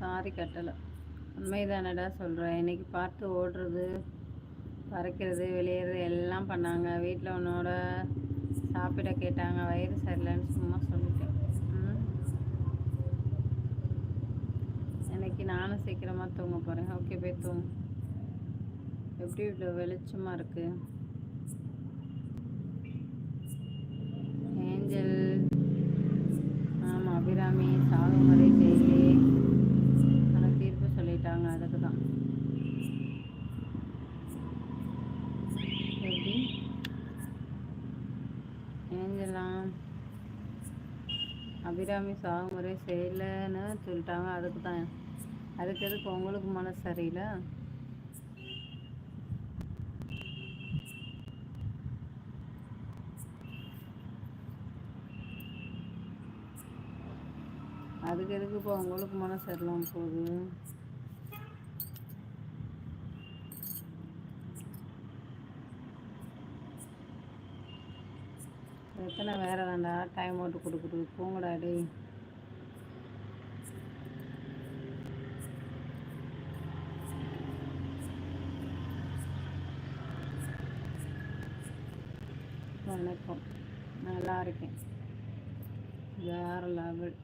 Sorry கட்டலை. உண்மைதானடா சொல்கிறேன் இன்னைக்கு பார்த்து ஓடுறது பறக்கிறது வெளியேறது எல்லாம் பண்ணாங்க. வீட்டில் உன்னோட சாப்பிட கேட்டாங்க. வயிறு சரியில்லைன்னு சும்மா சொல்லிட்டேன். இன்னைக்கு நானும் சீக்கிரமாக தூங்க போகிறேன் ஓகே போய் தூங்கு. எப்படி இவ்வளோ வெளிச்சமாக இருக்குது அபிராமி சாகுமுறை செய்யலைன்னு சொல்லிட்டாங்க. அதுக்கு தான் அதுக்கு எதுக்கு உங்களுக்கு மனசு சரியில்லை? அதுக்கு எதுக்கு இப்போ உங்களுக்கு மனசு சரியில்லாம போகுது? எத்தனை வேற வேண்டாம் டைம் போட்டு கொடுக்குறது போங்கடா டே வணக்கம். நல்லா இருக்கேன். வேற லெவல்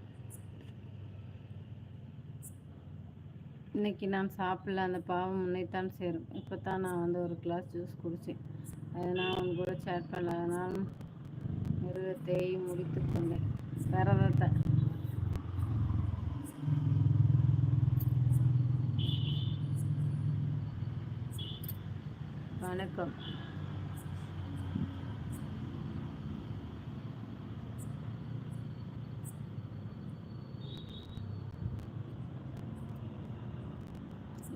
இன்னைக்கு நான் சாப்பிடல அந்த பாவம் முன்னைத்தான் சேரும். இப்போ தான் நான் வந்து ஒரு கிளாஸ் ஜூஸ் குடித்தேன் அது நான் உங்க கூட சேட் பண்ணல. அதனால் மிருகத்தை முடித்து கொண்டேன் விரதத்தை வணக்கம்.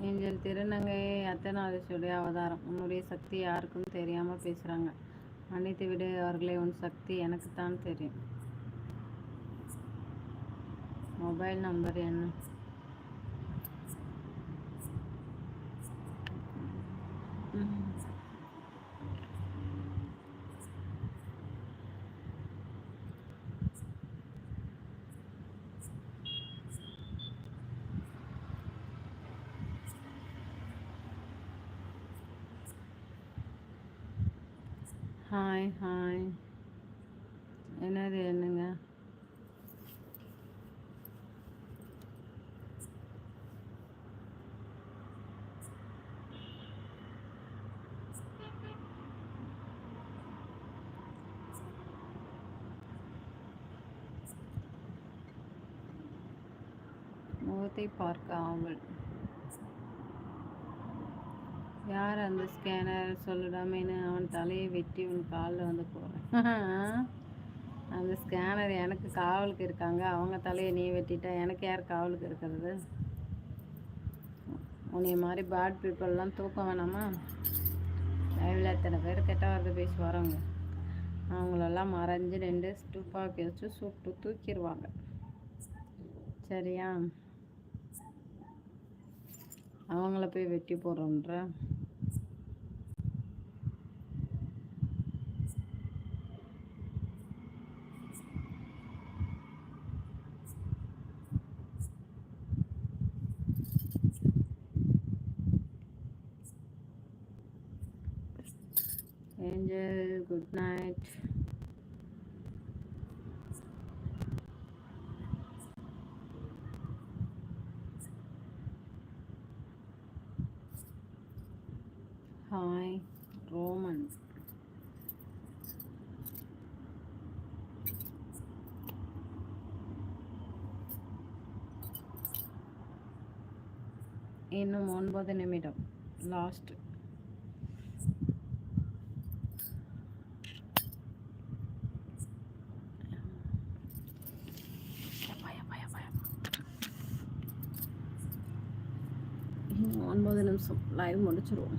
எங்கள் திருநங்கை அத்தனாதேஷுடைய அவதாரம். உன்னுடைய சக்தி யாருக்கும் தெரியாமல் பேசுகிறாங்க மன்னித்து விடு அவர்களே உன் சக்தி எனக்கு தான் தெரியும் மொபைல் நம்பர் என்ன ம். ஹாய் ஹாய் என்னது என்னங்க? முகத்தை பார்க்க ஆவல். யார் அந்த ஸ்கேனர் சொல்லிடாமேன்னு அவன் தலையை வெட்டி உன் காலில் வந்து போகிறேன் அந்த ஸ்கேனர் எனக்கு காவலுக்கு இருக்காங்க. அவங்க தலையை நீ வெட்டிட்டா எனக்கு யார் காவலுக்கு இருக்கிறது? உன்னைய மாதிரி பேட் பீப்புளெலாம் தூக்கம் வேணாமா? லைவில் எத்தனை பேர் கெட்ட வார்த்தை பேசி வரவங்க அவங்களெல்லாம் மறைஞ்சு ரெண்டு துப்பாக்கி வச்சு சுட்டு தூக்கிடுவாங்க சரியா? அவங்கள போய் வெட்டி போடுறோன்ற ஹாய் ரோமன் இன்னும் ஒன்பது நிமிடம். லாஸ்ட் ஒன்பது நிமிஷம் லைவ் முடிச்சிருவோம்